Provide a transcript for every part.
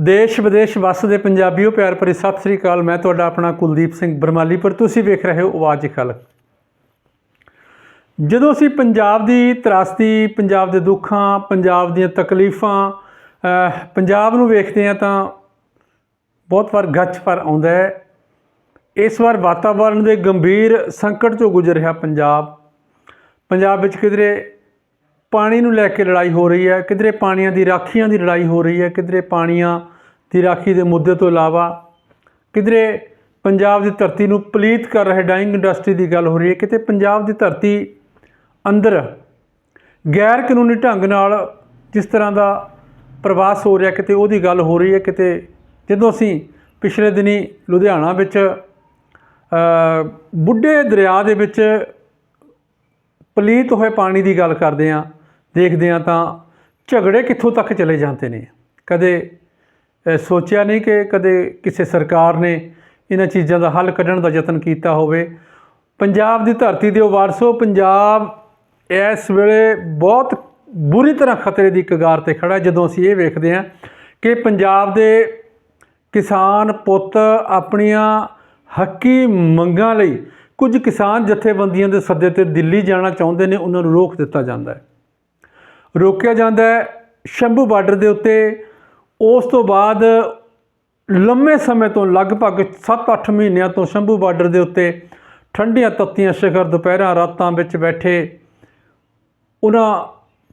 ਦੇਸ਼ ਵਿਦੇਸ਼ ਵਸਦੇ ਪੰਜਾਬੀਓ, ਪਿਆਰ ਭਰੀ ਸਤਿ ਸ੍ਰੀ ਅਕਾਲ। ਮੈਂ ਤੁਹਾਡਾ ਆਪਣਾ ਕੁਲਦੀਪ ਸਿੰਘ ਬਰਮਾਲੀ ਪਰ ਤੁਸੀਂ ਵੇਖ ਰਹੇ ਹੋ ਆਵਾਜ਼ ਖਲਕ ਜਦੋਂ ਅਸੀਂ ਪੰਜਾਬ ਦੀ ਤਰਾਸਦੀ, ਪੰਜਾਬ ਦੇ ਦੁੱਖਾਂ, ਪੰਜਾਬ ਦੀਆਂ ਤਕਲੀਫਾਂ ਪੰਜਾਬ ਨੂੰ ਵੇਖਦੇ ਹਾਂ ਤਾਂ ਬਹੁਤ ਵਾਰ ਗੱਚ ਪਰ ਆਉਂਦਾ ਹੈ। ਇਸ ਵਾਰ ਵਾਤਾਵਰਣ ਦੇ ਗੰਭੀਰ ਸੰਕਟ ਤੋਂ ਗੁਜ਼ਰ ਰਿਹਾ ਪੰਜਾਬ। ਪੰਜਾਬ ਵਿੱਚ ਕਿਧਰੇ ਪਾਣੀ ਨੂੰ ਲੈ ਕੇ ਲੜਾਈ ਹੋ ਰਹੀ ਹੈ, ਕਿਧਰੇ ਪਾਣੀਆਂ ਦੀ ਰਾਖੀਆਂ ਦੀ ਲੜਾਈ ਹੋ ਰਹੀ ਹੈ, ਕਿਧਰੇ ਪਾਣੀਆਂ ਦੀ ਰਾਖੀ ਦੇ ਮੁੱਦੇ ਤੋਂ ਇਲਾਵਾ ਕਿਧਰੇ ਪੰਜਾਬ ਦੀ ਧਰਤੀ ਨੂੰ ਪਲੀਤ ਕਰ ਰਹੇ ਡਾਈਂਗ ਇੰਡਸਟਰੀ ਦੀ ਗੱਲ ਹੋ ਰਹੀ ਹੈ, ਕਿਤੇ ਪੰਜਾਬ ਦੀ ਧਰਤੀ ਅੰਦਰ ਗੈਰ ਕਾਨੂੰਨੀ ਢੰਗ ਨਾਲ ਜਿਸ ਤਰ੍ਹਾਂ ਦਾ ਪ੍ਰਵਾਸ ਹੋ ਰਿਹਾ, ਕਿਤੇ ਉਹਦੀ ਗੱਲ ਹੋ ਰਹੀ ਹੈ, ਕਿਤੇ ਜਦੋਂ ਅਸੀਂ ਪਿਛਲੇ ਦਿਨੀ ਲੁਧਿਆਣਾ ਵਿੱਚ ਬੁੱਢੇ ਦਰਿਆ ਦੇ ਵਿੱਚ ਪਲੀਤ ਹੋਏ ਪਾਣੀ ਦੀ ਗੱਲ ਕਰਦੇ ਆ ਦੇਖਦੇ ਹਾਂ ਤਾਂ ਝਗੜੇ ਕਿੱਥੋਂ ਤੱਕ ਚਲੇ ਜਾਂਦੇ ਨੇ। ਕਦੇ ਸੋਚਿਆ ਨਹੀਂ ਕਿ ਕਦੇ ਕਿਸੇ ਸਰਕਾਰ ਨੇ ਇਹਨਾਂ ਚੀਜ਼ਾਂ ਦਾ ਹੱਲ ਕੱਢਣ ਦਾ ਯਤਨ ਕੀਤਾ ਹੋਵੇ। ਪੰਜਾਬ ਦੀ ਧਰਤੀ ਦੇ ਵਾਰਸੋ, ਪੰਜਾਬ ਇਸ ਵੇਲੇ ਬਹੁਤ ਬੁਰੀ ਤਰ੍ਹਾਂ ਖਤਰੇ ਦੀ ਕਗਾਰ ਤੇ ਖੜਾ ਜਦੋਂ ਅਸੀਂ ਇਹ ਵੇਖਦੇ ਹਾਂ ਕਿ ਪੰਜਾਬ ਦੇ ਕਿਸਾਨ ਪੁੱਤ ਆਪਣੀਆਂ ਹੱਕੀ ਮੰਗਾਂ ਲਈ ਕੁਝ ਕਿਸਾਨ ਜਥੇਬੰਦੀਆਂ ਦੇ ਸੱਦੇ ਤੇ ਦਿੱਲੀ ਜਾਣਾ ਚਾਹੁੰਦੇ ਨੇ, ਉਹਨਾਂ ਨੂੰ ਰੋਕ ਦਿੱਤਾ ਜਾਂਦਾ ਹੈ। ਰੋਕਿਆ ਜਾਂਦਾ ਹੈ ਸ਼ੰਭੂ ਬਾਰਡਰ ਦੇ ਉੱਤੇ। ਉਸ ਤੋਂ ਬਾਅਦ ਲੰਮੇ ਸਮੇਂ ਤੋਂ ਲਗਭਗ 7-8 ਮਹੀਨਿਆਂ ਤੋਂ ਸ਼ੰਭੂ ਬਾਰਡਰ ਦੇ ਉੱਤੇ ਠੰਡੀਆਂ ਤੱਤੀਆਂ ਸ਼ਿਖਰ ਦੁਪਹਿਰਾਂ ਰਾਤਾਂ ਵਿੱਚ ਬੈਠੇ ਉਹਨਾਂ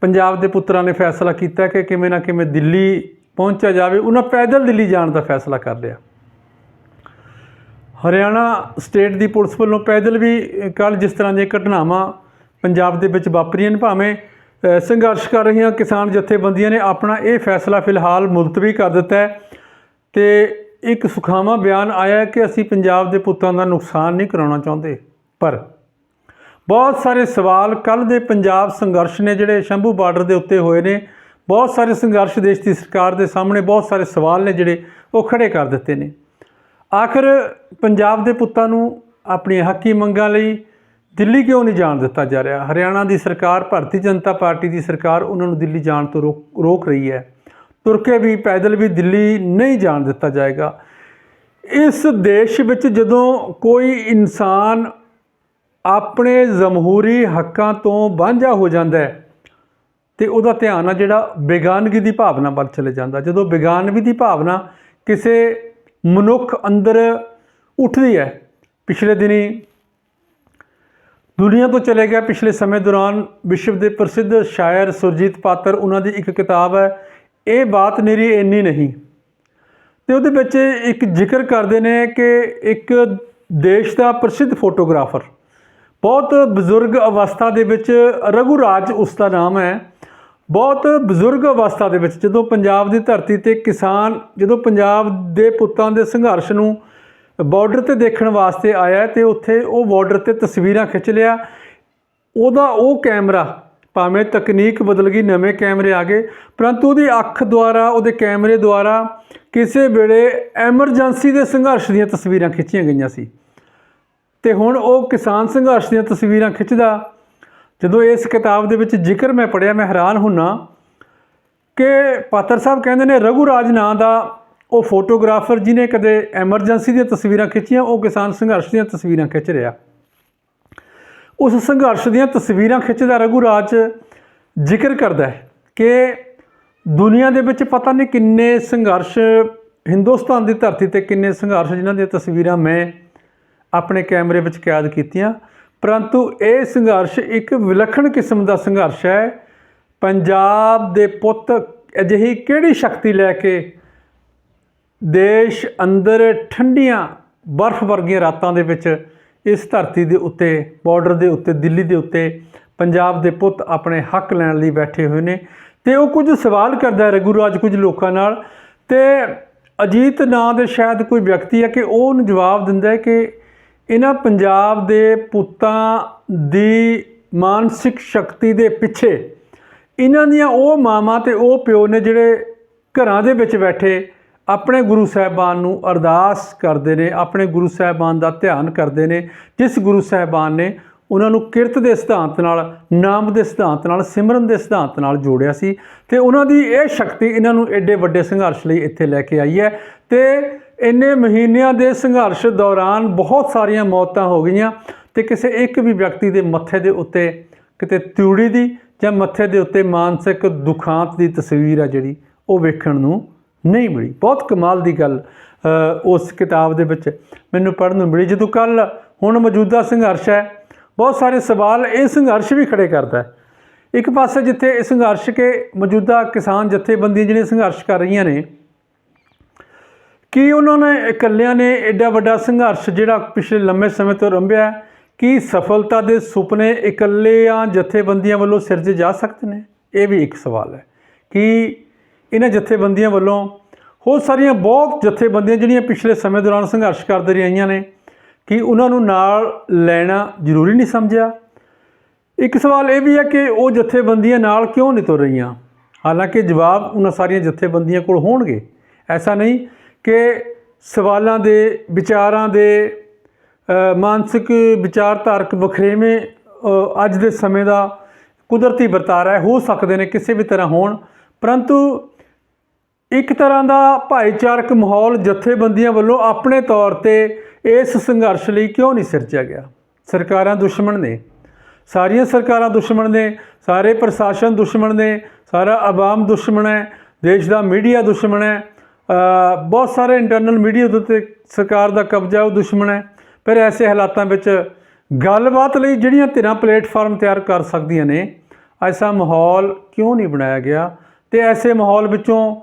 ਪੰਜਾਬ ਦੇ ਪੁੱਤਰਾਂ ਨੇ ਫੈਸਲਾ ਕੀਤਾ ਕਿ ਕਿਵੇਂ ਨਾ ਕਿਵੇਂ ਦਿੱਲੀ ਪਹੁੰਚਿਆ ਜਾਵੇ। ਉਹਨਾਂ ਪੈਦਲ ਦਿੱਲੀ ਜਾਣ ਦਾ ਫੈਸਲਾ ਕਰ ਲਿਆ। ਹਰਿਆਣਾ ਸਟੇਟ ਦੀ ਪੁਲਿਸ ਵੱਲੋਂ ਪੈਦਲ ਵੀ ਕੱਲ ਜਿਸ ਤਰ੍ਹਾਂ ਦੀਆਂ ਘਟਨਾਵਾਂ ਪੰਜਾਬ ਦੇ ਵਿੱਚ ਵਾਪਰੀਆਂ ਨੇ, ਭਾਵੇਂ ਸੰਘਰਸ਼ ਕਰ ਰਹੀਆਂ ਕਿਸਾਨ ਜਥੇਬੰਦੀਆਂ ਨੇ ਆਪਣਾ ਇਹ ਫੈਸਲਾ ਫਿਲਹਾਲ ਮੁਲਤਵੀ ਕਰ ਦਿੱਤਾ ਹੈ ਤੇ ਇੱਕ ਸੁਖਾਵਾਂ ਬਿਆਨ ਆਇਆ ਕਿ ਅਸੀਂ ਪੰਜਾਬ ਦੇ ਪੁੱਤਾਂ ਦਾ ਨੁਕਸਾਨ ਨਹੀਂ ਕਰਾਉਣਾ ਚਾਹੁੰਦੇ, ਪਰ ਬਹੁਤ ਸਾਰੇ ਸਵਾਲ ਕੱਲ ਦੇ ਪੰਜਾਬ ਸੰਘਰਸ਼ ਨੇ ਜਿਹੜੇ ਸ਼ੰਭੂ ਬਾਰਡਰ ਦੇ ਉੱਤੇ ਹੋਏ ਨੇ, ਬਹੁਤ ਸਾਰੇ ਸੰਘਰਸ਼ ਦੇਸ਼ ਦੀ ਸਰਕਾਰ ਦੇ ਸਾਹਮਣੇ ਬਹੁਤ ਸਾਰੇ ਸਵਾਲ ਨੇ ਜਿਹੜੇ ਉਹ ਖੜੇ ਕਰ ਦਿੱਤੇ ਨੇ। ਆਖਰ ਪੰਜਾਬ ਦੇ ਪੁੱਤਾਂ ਨੂੰ ਆਪਣੀਆਂ ਹੱਕੀ ਮੰਗਾਂ ਲਈ ਦਿੱਲੀ ਕਿਉਂ ਨਹੀਂ ਜਾਣ ਦਿੱਤਾ ਜਾ ਰਿਹਾ? ਹਰਿਆਣਾ ਦੀ ਸਰਕਾਰ, ਭਾਰਤੀ ਜਨਤਾ ਪਾਰਟੀ ਦੀ ਸਰਕਾਰ ਉਹਨਾਂ ਨੂੰ ਦਿੱਲੀ ਜਾਣ ਤੋਂ ਰੋਕ ਰੋਕ ਰਹੀ ਹੈ। ਤੁਰ ਕੇ ਵੀ ਪੈਦਲ ਵੀ ਦਿੱਲੀ ਨਹੀਂ ਜਾਣ ਦਿੱਤਾ ਜਾਏਗਾ। ਇਸ ਦੇਸ਼ ਵਿੱਚ ਜਦੋਂ ਕੋਈ ਇਨਸਾਨ ਆਪਣੇ ਜਮਹੂਰੀ ਹੱਕਾਂ ਤੋਂ ਵਾਂਝਾ ਹੋ ਜਾਂਦਾ ਹੈ, ਤੇ ਉਹਦਾ ਧਿਆਨ ਆ ਜਿਹੜਾ ਬੇਗਾਨਗੀ ਦੀ ਭਾਵਨਾ ਵੱਲ ਚਲੇ ਜਾਂਦਾ। ਜਦੋਂ ਬੇਗਾਨਗੀ ਦੀ ਭਾਵਨਾ ਕਿਸੇ ਮਨੁੱਖ ਅੰਦਰ ਉੱਠਦੀ ਹੈ, ਪਿਛਲੇ ਦਿਨੀ ਦੁਨੀਆ ਤੋਂ ਚਲੇ ਗਿਆ ਪਿਛਲੇ ਸਮੇਂ ਦੌਰਾਨ ਵਿਸ਼ਵ ਦੇ ਪ੍ਰਸਿੱਧ ਸ਼ਾਇਰ ਸੁਰਜੀਤ ਪਾਤਰ, ਉਹਨਾਂ ਦੀ ਇੱਕ ਕਿਤਾਬ ਹੈ, ਇਹ ਬਾਤ ਮੇਰੀ ਇੰਨੀ ਨਹੀਂ। ਤੇ ਉਹਦੇ ਵਿੱਚ ਇੱਕ ਜ਼ਿਕਰ ਕਰਦੇ ਨੇ ਕਿ ਇੱਕ ਦੇਸ਼ ਦਾ ਪ੍ਰਸਿੱਧ ਫੋਟੋਗ੍ਰਾਫਰ, ਬਹੁਤ ਬਜ਼ੁਰਗ ਅਵਸਥਾ ਦੇ ਵਿੱਚ ਰਘੂ ਰਾਜ ਉਸ ਦਾ ਨਾਮ ਹੈ। ਬਹੁਤ ਬਜ਼ੁਰਗ ਅਵਸਥਾ ਦੇ ਵਿੱਚ ਜਦੋਂ ਪੰਜਾਬ ਦੀ ਧਰਤੀ ਤੇ ਕਿਸਾਨ, ਜਦੋਂ ਪੰਜਾਬ ਦੇ ਪੁੱਤਾਂ ਦੇ ਸੰਘਰਸ਼ ਨੂੰ ਬਾਰਡਰ ਤੇ ਦੇਖਣ ਵਾਸਤੇ ਆਇਆ ਤੇ ਉੱਥੇ ਉਹ ਬਾਰਡਰ ਤੇ ਤਸਵੀਰਾਂ ਖਿੱਚ ਲਿਆ। ਉਹਦਾ ਉਹ ਕੈਮਰਾ ਭਾਵੇਂ ਤਕਨੀਕ ਬਦਲ ਗਈ, ਨਵੇਂ ਕੈਮਰੇ ਆ ਗਏ, ਪਰੰਤੂ ਉਹਦੀ ਅੱਖ ਦੁਆਰਾ, ਉਹਦੇ ਕੈਮਰੇ ਦੁਆਰਾ ਕਿਸੇ ਵੇਲੇ ਐਮਰਜੈਂਸੀ ਦੇ ਸੰਘਰਸ਼ ਦੀਆਂ ਤਸਵੀਰਾਂ ਖਿੱਚੀਆਂ ਗਈਆਂ ਸੀ। ਤੇ ਹੁਣ ਉਹ ਕਿਸਾਨ ਸੰਘਰਸ਼ ਦੀਆਂ ਤਸਵੀਰਾਂ ਖਿੱਚਦਾ। ਜਦੋਂ ਇਸ ਕਿਤਾਬ ਦੇ ਵਿੱਚ ਜ਼ਿਕਰ ਮੈਂ ਪੜਿਆ ਮੈਂ ਹੈਰਾਨ ਹੁੰਨਾ ਕਿ ਪਾਤਰ ਸਾਹਿਬ ਕਹਿੰਦੇ ਨੇ, ਰਘੂ ਰਾਜ ਨਾਂ ਦਾ ਉਹ ਫੋਟੋਗ੍ਰਾਫਰ ਜਿਨੇ ਕਦੇ ਐਮਰਜੈਂਸੀ ਦੀਆਂ ਤਸਵੀਰਾਂ ਖਿੱਚੀਆਂ, ਉਹ ਕਿਸਾਨ ਸੰਘਰਸ਼ ਦੀਆਂ ਤਸਵੀਰਾਂ ਖਿੱਚ ਰਿਹਾ। ਉਸ ਸੰਘਰਸ਼ ਦੀਆਂ ਤਸਵੀਰਾਂ ਖਿੱਚਦਾ ਰਘੂ ਰਾਜ ਜ਼ਿਕਰ ਕਰਦਾ ਹੈ ਕਿ ਦੁਨੀਆ ਦੇ ਵਿੱਚ ਪਤਾ ਨਹੀਂ ਕਿੰਨੇ ਸੰਘਰਸ਼ ਹਿੰਦੁਸਤਾਨ ਦੀ ਧਰਤੀ ਤੇ ਕਿੰਨੇ ਸੰਘਰਸ਼ ਜਿਨ੍ਹਾਂ ਦੀਆਂ ਤਸਵੀਰਾਂ ਮੈਂ ਆਪਣੇ ਕੈਮਰੇ ਵਿੱਚ ਕੈਦ ਕੀਤੀਆਂ। ਪਰੰਤੂ ਇਹ ਸੰਘਰਸ਼ ਇੱਕ ਵਿਲੱਖਣ ਕਿਸਮ ਦਾ ਸੰਘਰਸ਼ ਹੈ। ਪੰਜਾਬ ਦੇ ਪੁੱਤ ਅਜਿਹੀ ਕਿਹੜੀ ਸ਼ਕਤੀ ਲੈ ਕੇ ਦੇਸ਼ ਅੰਦਰ ਠੰਡੀਆਂ ਬਰਫ਼ ਵਰਗੀਆਂ ਰਾਤਾਂ ਦੇ ਵਿੱਚ ਇਸ ਧਰਤੀ ਦੇ ਉੱਤੇ ਬਾਰਡਰ ਦੇ ਉੱਤੇ, ਦਿੱਲੀ ਦੇ ਉੱਤੇ ਪੰਜਾਬ ਦੇ ਪੁੱਤ ਆਪਣੇ ਹੱਕ ਲੈਣ ਲਈ ਬੈਠੇ ਹੋਏ ਨੇ ਤੇ ਉਹ ਕੁਝ ਸਵਾਲ ਕਰਦਾ ਹੈ ਰਘੂ ਰਾਜ ਕੁਝ ਲੋਕਾਂ ਨਾਲ ਤੇ ਅਜੀਤ ਨਾਂ ਦੇ ਸ਼ਾਇਦ ਕੋਈ ਵਿਅਕਤੀ ਹੈ ਕਿ ਉਹ ਉਹਨੂੰ ਜਵਾਬ ਦਿੰਦਾ ਹੈ ਕਿ ਇਹਨਾਂ ਪੰਜਾਬ ਦੇ ਪੁੱਤਾਂ ਦੀ ਮਾਨਸਿਕ ਸ਼ਕਤੀ ਦੇ ਪਿੱਛੇ ਇਹਨਾਂ ਦੀਆਂ ਉਹ ਮਾਵਾਂ ਤੇ ਉਹ ਪਿਓ ਨੇ ਜਿਹੜੇ ਘਰਾਂ ਦੇ ਵਿੱਚ ਬੈਠੇ ਆਪਣੇ ਗੁਰੂ ਸਾਹਿਬਾਨ ਨੂੰ ਅਰਦਾਸ ਕਰਦੇ ਨੇ, ਆਪਣੇ ਗੁਰੂ ਸਾਹਿਬਾਨ ਦਾ ਧਿਆਨ ਕਰਦੇ ਨੇ। ਜਿਸ ਗੁਰੂ ਸਾਹਿਬਾਨ ਨੇ ਉਹਨਾਂ ਨੂੰ ਕਿਰਤ ਦੇ ਸਿਧਾਂਤ ਨਾਲ, ਨਾਮ ਦੇ ਸਿਧਾਂਤ ਨਾਲ, ਸਿਮਰਨ ਦੇ ਸਿਧਾਂਤ ਨਾਲ ਜੋੜਿਆ ਸੀ ਤੇ ਉਹਨਾਂ ਦੀ ਇਹ ਸ਼ਕਤੀ ਇਹਨਾਂ ਨੂੰ ਐਡੇ ਵੱਡੇ ਸੰਘਰਸ਼ ਲਈ ਇੱਥੇ ਲੈ ਕੇ ਆਈ ਹੈ ਤੇ ਇੰਨੇ ਮਹੀਨਿਆਂ ਦੇ ਸੰਘਰਸ਼ ਦੌਰਾਨ ਬਹੁਤ ਸਾਰੀਆਂ ਮੌਤਾਂ ਹੋ ਗਈਆਂ ਤੇ ਕਿਸੇ ਇੱਕ ਵੀ ਵਿਅਕਤੀ ਦੇ ਮੱਥੇ ਦੇ ਉੱਤੇ ਕਿਤੇ ਤਿਉੜੀ ਦੀ ਜਾਂ ਮੱਥੇ ਦੇ ਉੱਤੇ ਮਾਨਸਿਕ ਦੁਖਾਂਤ ਦੀ ਤਸਵੀਰ ਆ ਜਿਹੜੀ ਉਹ ਵੇਖਣ ਨੂੰ ਨਹੀਂ ਮਿਲੀ। ਬਹੁਤ ਕਮਾਲ ਦੀ ਗੱਲ ਉਸ ਕਿਤਾਬ ਦੇ ਵਿੱਚ ਮੈਨੂੰ ਪੜ੍ਹਨ ਨੂੰ ਮਿਲੀ। ਜਦੋਂ ਕੱਲ ਹੁਣ ਮੌਜੂਦਾ ਸੰਘਰਸ਼ ਹੈ ਬਹੁਤ ਸਾਰੇ ਸਵਾਲ ਇਹ ਸੰਘਰਸ਼ ਵੀ ਖੜੇ ਕਰਦਾ ਹੈ। ਇੱਕ ਪਾਸੇ ਜਿੱਥੇ ਇਹ ਸੰਘਰਸ਼ ਕੇ ਮੌਜੂਦਾ ਕਿਸਾਨ ਜਥੇਬੰਦੀਆਂ ਜਿਹੜੀਆਂ ਸੰਘਰਸ਼ ਕਰ ਰਹੀਆਂ ਨੇ ਕੀ ਉਹਨਾਂ ਨੇ ਇਕੱਲਿਆਂ ਨੇ ਐਡਾ ਵੱਡਾ ਸੰਘਰਸ਼ ਜਿਹੜਾ ਪਿਛਲੇ ਲੰਮੇ ਸਮੇਂ ਤੋਂ ਰੰਭਿਆ ਹੈ, ਕੀ ਸਫਲਤਾ ਦੇ ਸੁਪਨੇ ਇਕੱਲਿਆਂ ਜਥੇਬੰਦੀਆਂ ਵੱਲੋਂ ਸਿਰਜੇ ਜਾ ਸਕਦੇ ਨੇ? ਇਹ ਵੀ ਇੱਕ ਸਵਾਲ ਹੈ। ਕਿ ਇਹਨਾਂ ਜਥੇਬੰਦੀਆਂ ਵੱਲੋਂ ਹੋਰ ਸਾਰੀਆਂ ਬਹੁਤ ਜਥੇਬੰਦੀਆਂ ਜਿਹੜੀਆਂ ਪਿਛਲੇ ਸਮੇਂ ਦੌਰਾਨ ਸੰਘਰਸ਼ ਕਰਦੇ ਰਹੀਆਂ ਨੇ, ਕਿ ਉਹਨਾਂ ਨੂੰ ਨਾਲ ਲੈਣਾ ਜ਼ਰੂਰੀ ਨਹੀਂ ਸਮਝਿਆ। ਇੱਕ ਸਵਾਲ ਇਹ ਵੀ ਹੈ ਕਿ ਉਹ ਜਥੇਬੰਦੀਆਂ ਨਾਲ ਕਿਉਂ ਨਹੀਂ ਤੁਰ ਰਹੀਆਂ? ਹਾਲਾਂਕਿ ਜਵਾਬ ਉਹਨਾਂ ਸਾਰੀਆਂ ਜਥੇਬੰਦੀਆਂ ਕੋਲ ਹੋਣਗੇ। ਐਸਾ ਨਹੀਂ ਕਿ ਸਵਾਲਾਂ ਦੇ, ਵਿਚਾਰਾਂ ਦੇ ਮਾਨਸਿਕ ਵਿਚਾਰਧਾਰਕ ਵਖਰੇਵੇਂ ਅੱਜ ਦੇ ਸਮੇਂ ਦਾ ਕੁਦਰਤੀ ਵਰਤਾਰਾ ਹੈ, ਹੋ ਸਕਦੇ ਨੇ, ਕਿਸੇ ਵੀ ਤਰ੍ਹਾਂ ਹੋਣ। ਪਰੰਤੂ ਇੱਕ ਤਰ੍ਹਾਂ ਦਾ ਭਾਈਚਾਰਕ ਮਾਹੌਲ ਜਥੇਬੰਦੀਆਂ ਵੱਲੋਂ ਆਪਣੇ ਤੌਰ ਤੇ ਇਸ ਸੰਘਰਸ਼ ਲਈ ਕਿਉਂ ਨਹੀਂ ਸਿਰਜਿਆ ਗਿਆ? ਸਰਕਾਰਾਂ ਦੁਸ਼ਮਣ ਨੇ, ਸਾਰੀਆਂ ਸਰਕਾਰਾਂ ਦੁਸ਼ਮਣ ਨੇ, ਸਾਰੇ ਪ੍ਰਸ਼ਾਸਨ ਦੁਸ਼ਮਣ ਨੇ, ਸਾਰਾ ਆਵਾਮ ਦੁਸ਼ਮਣ ਹੈ, ਦੇਸ਼ ਦਾ ਮੀਡੀਆ ਦੁਸ਼ਮਣ ਹੈ ਬਹੁਤ ਸਾਰੇ ਇੰਟਰਨਲ ਮੀਡੀਆ ਦੇ ਉੱਤੇ ਸਰਕਾਰ ਦਾ ਕਬਜ਼ਾ ਉਹ ਦੁਸ਼ਮਣ ਹੈ। ਪਰ ਐਸੇ ਹਾਲਾਤਾਂ ਵਿੱਚ ਗੱਲਬਾਤ ਲਈ ਜਿਹੜੀਆਂ ਧਿਰਾਂ ਪਲੇਟਫਾਰਮ ਤਿਆਰ ਕਰ ਸਕਦੀਆਂ ਨੇ, ਐਸਾ ਮਾਹੌਲ ਕਿਉਂ ਨਹੀਂ ਬਣਾਇਆ ਗਿਆ? ਤੇ ਐਸੇ ਮਾਹੌਲ ਵਿੱਚੋਂ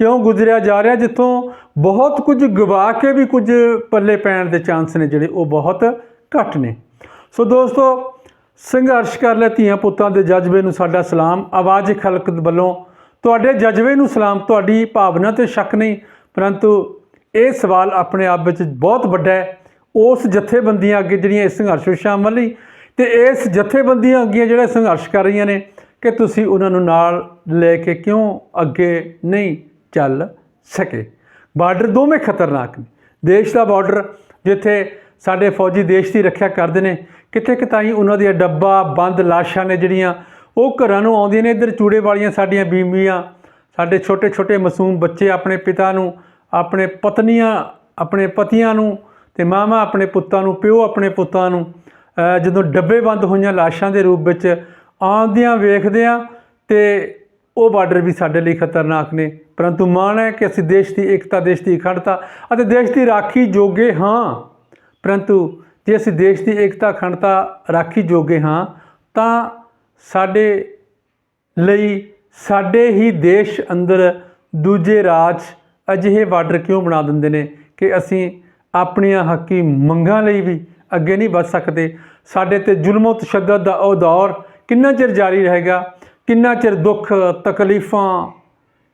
ਕਿਉਂ ਗੁਜ਼ਰਿਆ ਜਾ ਰਿਹਾ? ਜਿੱਥੋਂ ਬਹੁਤ ਕੁਝ ਗਵਾ ਕੇ ਵੀ ਕੁਝ ਪੱਲੇ ਪੈਣ ਦੇ ਚਾਂਸ ਨੇ ਜਿਹੜੇ ਉਹ ਬਹੁਤ ਘੱਟ ਨੇ। ਸੋ ਦੋਸਤੋ, ਸੰਘਰਸ਼ ਕਰ ਲੈ ਧੀਆਂ ਪੁੱਤਾਂ ਦੇ ਜਜ਼ਬੇ ਨੂੰ ਸਾਡਾ ਸਲਾਮ। ਆਵਾਜ਼ ਖਲਕ ਵੱਲੋਂ ਤੁਹਾਡੇ ਜਜ਼ਬੇ ਨੂੰ ਸਲਾਮ। ਤੁਹਾਡੀ ਭਾਵਨਾ ਤੇ ਸ਼ੱਕ ਨਹੀਂ, ਪਰੰਤੂ ਇਹ ਸਵਾਲ ਆਪਣੇ ਆਪ ਵਿੱਚ ਬਹੁਤ ਵੱਡਾ ਹੈ। ਉਸ ਜਥੇਬੰਦੀਆਂ ਅੱਗੇ ਜਿਹੜੀਆਂ ਇਸ ਸੰਘਰਸ਼ ਵਿੱਚ ਸ਼ਾਮਲ ਨਹੀਂ ਤੇ ਇਸ ਜਥੇਬੰਦੀਆਂ ਅੱਗੇ ਜਿਹੜਾ ਸੰਘਰਸ਼ ਕਰ ਰਹੀਆਂ ਨੇ ਕਿ ਤੁਸੀਂ ਉਹਨਾਂ ਨੂੰ ਨਾਲ ਲੈ ਕੇ ਕਿਉਂ ਅੱਗੇ ਨਹੀਂ ਚੱਲ ਸਕੇ। ਬਾਰਡਰ ਦੋਵੇਂ ਖਤਰਨਾਕ ਨੇ। ਦੇਸ਼ ਦਾ ਬਾਰਡਰ ਜਿੱਥੇ ਸਾਡੇ ਫੌਜੀ ਦੇਸ਼ ਦੀ ਰੱਖਿਆ ਕਰਦੇ ਨੇ ਕਿਤੇ ਕਿਤਾਈ ਉਹਨਾਂ ਦੀਆਂ ਡੱਬਾ, ਬੰਦ ਲਾਸ਼ਾਂ ਨੇ ਜਿਹੜੀਆਂ ਉਹ ਘਰਾਂ ਨੂੰ ਆਉਂਦੀਆਂ ਨੇ। ਇੱਧਰ ਚੂੜੇ ਵਾਲੀਆਂ ਸਾਡੀਆਂ ਬੀਮੀਆਂ, ਸਾਡੇ ਛੋਟੇ ਛੋਟੇ ਮਾਸੂਮ ਬੱਚੇ ਆਪਣੇ ਪਿਤਾ ਨੂੰ, ਆਪਣੇ ਪਤਨੀਆਂ, ਆਪਣੇ ਪਤੀਆਂ ਨੂੰ ਤੇ ਮਾਮਾ ਆਪਣੇ ਪੁੱਤਾਂ ਨੂੰ, ਪਿਓ ਆਪਣੇ ਪੁੱਤਾਂ ਨੂੰ ਜਦੋਂ ਡੱਬੇ ਬੰਦ ਹੋਈਆਂ ਲਾਸ਼ਾਂ ਦੇ ਰੂਪ ਵਿੱਚ ਆਉਂਦਿਆਂ ਵੇਖਦੇ ਆ ਤੇ ਉਹ ਬਾਰਡਰ ਵੀ ਸਾਡੇ ਲਈ ਖਤਰਨਾਕ ਨੇ। ਪਰੰਤੂ ਮਾਣ ਹੈ ਕਿ ਅਸੀਂ ਦੇਸ਼ ਦੀ ਏਕਤਾ, ਦੇਸ਼ ਦੀ ਅਖੰਡਤਾ ਅਤੇ ਦੇਸ਼ ਦੀ ਰਾਖੀ ਜੋਗੇ ਹਾਂ। ਪਰੰਤੂ ਜੇ ਅਸੀਂ ਦੇਸ਼ ਦੀ ਏਕਤਾ, ਅਖੰਡਤਾ, ਰਾਖੀ ਜੋਗੇ ਹਾਂ, ਤਾਂ ਸਾਡੇ ਲਈ ਸਾਡੇ ਹੀ ਦੇਸ਼ ਅੰਦਰ ਦੂਜੇ ਰਾਜ ਅਜਿਹੇ ਬਾਰਡਰ ਕਿਉਂ ਬਣਾ ਦਿੰਦੇ ਨੇ ਕਿ ਅਸੀਂ ਆਪਣੀਆਂ ਹੱਕੀ ਮੰਗਾਂ ਲਈ ਵੀ ਅੱਗੇ ਨਹੀਂ ਵੱਧ ਸਕਦੇ? ਸਾਡੇ ਤੇ ਜ਼ੁਲਮ ਤਸ਼ੱਦਦ ਦਾ ਉਹ ਦੌਰ ਕਿੰਨਾ ਚਿਰ ਜਾਰੀ ਰਹੇਗਾ? ਕਿੰਨਾ ਚਿਰ ਦੁੱਖ, ਤਕਲੀਫਾਂ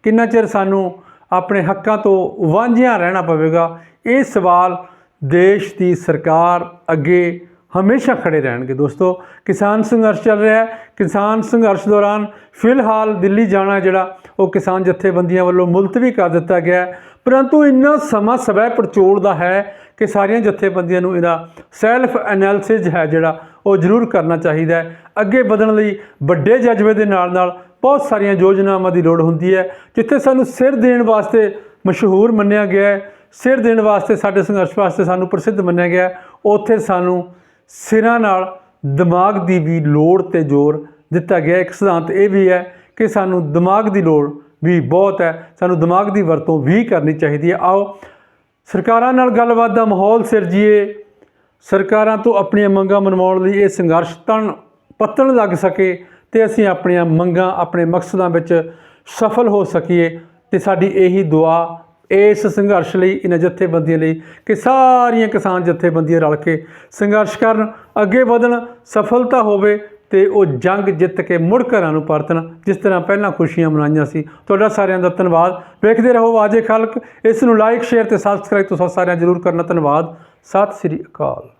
ਕਿੰਨਾ ਚਿਰ ਸਾਨੂੰ ਆਪਣੇ ਹੱਕਾਂ ਤੋਂ ਵਾਂਝਿਆ ਰਹਿਣਾ ਪਵੇਗਾ? ਇਹ ਸਵਾਲ ਦੇਸ਼ ਦੀ ਸਰਕਾਰ ਅੱਗੇ ਹਮੇਸ਼ਾ ਖੜੇ ਰਹਿਣਗੇ। ਦੋਸਤੋ, ਕਿਸਾਨ ਸੰਘਰਸ਼ ਚੱਲ ਰਿਹਾ ਹੈ। ਕਿਸਾਨ ਸੰਘਰਸ਼ ਦੌਰਾਨ ਫਿਲਹਾਲ ਦਿੱਲੀ ਜਾਣਾ ਜਿਹੜਾ, ਉਹ ਕਿਸਾਨ ਜਥੇਬੰਦੀਆਂ ਵੱਲੋਂ ਮੁਲਤਵੀ ਕਰ ਦਿੱਤਾ ਗਿਆ ਹੈ। ਪਰੰਤੂ ਇੰਨਾ ਸਮਾਂ ਸਵੈ ਪਰਚੋਲ ਦਾ ਹੈ ਕਿ ਸਾਰੀਆਂ ਜਥੇਬੰਦੀਆਂ ਨੂੰ ਇਹਦਾ ਸੈਲਫ ਐਨਾਲਿਸਿਸ ਹੈ ਜਿਹੜਾ, ਉਹ ਜ਼ਰੂਰ ਕਰਨਾ ਚਾਹੀਦਾ ਹੈ। ਅੱਗੇ ਵਧਣ ਲਈ ਵੱਡੇ ਜਜ਼ਬੇ ਦੇ ਨਾਲ ਨਾਲ ਬਹੁਤ ਸਾਰੀਆਂ ਯੋਜਨਾਵਾਂ ਦੀ ਲੋੜ ਹੁੰਦੀ ਹੈ, ਜਿੱਥੇ ਸਾਨੂੰ ਸਿਰ ਦੇਣ ਵਾਸਤੇ ਮਸ਼ਹੂਰ ਮੰਨਿਆ ਗਿਆ ਹੈ। ਸਿਰ ਦੇਣ ਵਾਸਤੇ ਸਾਡੇ ਸੰਘਰਸ਼ ਵਾਸਤੇ ਸਾਨੂੰ ਪ੍ਰਸਿੱਧ ਮੰਨਿਆ ਗਿਆ ਉੱਥੇ ਸਾਨੂੰ ਸਿਰਾਂ ਨਾਲ ਦਿਮਾਗ ਦੀ ਵੀ ਲੋੜ ਤੇ ਜ਼ੋਰ ਦਿੱਤਾ ਗਿਆ ਇੱਕ ਸਿਧਾਂਤ ਇਹ ਵੀ ਹੈ ਕਿ ਸਾਨੂੰ ਦਿਮਾਗ ਦੀ ਲੋੜ ਵੀ ਬਹੁਤ ਹੈ। ਸਾਨੂੰ ਦਿਮਾਗ ਦੀ ਵਰਤੋਂ ਵੀ ਕਰਨੀ ਚਾਹੀਦੀ ਹੈ। ਆਓ, ਸਰਕਾਰਾਂ ਨਾਲ ਗੱਲਬਾਤ ਦਾ ਮਾਹੌਲ ਸਿਰਜੀਏ। ਸਰਕਾਰਾਂ ਤੋਂ ਆਪਣੀਆਂ ਮੰਗਾਂ ਮਨਵਾਉਣ ਲਈ ਇਹ ਸੰਘਰਸ਼ ਤਣ ਪੱਤਣ ਲੱਗ ਸਕੇ। ਤੇ ਅਸੀਂ ਆਪਣੀਆਂ ਮੰਗਾਂ, ਆਪਣੇ ਮਕਸਦਾਂ ਵਿੱਚ ਸਫਲ ਹੋ ਸਕੀਏ ਤੇ ਸਾਡੀ ਇਹੀ ਦੁਆ ਇਸ ਸੰਘਰਸ਼ ਲਈ, ਇਹਨਾਂ ਜਥੇਬੰਦੀਆਂ ਲਈ ਕਿ ਸਾਰੀਆਂ ਕਿਸਾਨ ਜਥੇਬੰਦੀਆਂ ਰਲ ਕੇ ਸੰਘਰਸ਼ ਕਰਨ, ਅੱਗੇ ਵਧਣ, ਸਫਲਤਾ ਹੋਵੇ ਤੇ ਉਹ ਜੰਗ ਜਿੱਤ ਕੇ ਮੁੜ ਘਰਾਂ ਨੂੰ ਪਰਤਣ, ਜਿਸ ਤਰ੍ਹਾਂ ਪਹਿਲਾਂ ਖੁਸ਼ੀਆਂ ਮਨਾਈਆਂ ਸੀ। ਤੁਹਾਡਾ ਸਾਰਿਆਂ ਦਾ ਧੰਨਵਾਦ। ਵੇਖਦੇ ਰਹੋ ਆਜੇ ਖਲਕ। ਇਸ ਨੂੰ ਲਾਈਕ ਸ਼ੇਅਰ ਤੇ ਸਬਸਕ੍ਰਾਈਬ ਤੁਸੀਂ ਸਾਰਿਆਂ ਜਰੂਰ ਕਰਨਾ। ਧੰਨਵਾਦ। ਸਤਿ ਸ੍ਰੀ ਅਕਾਲ।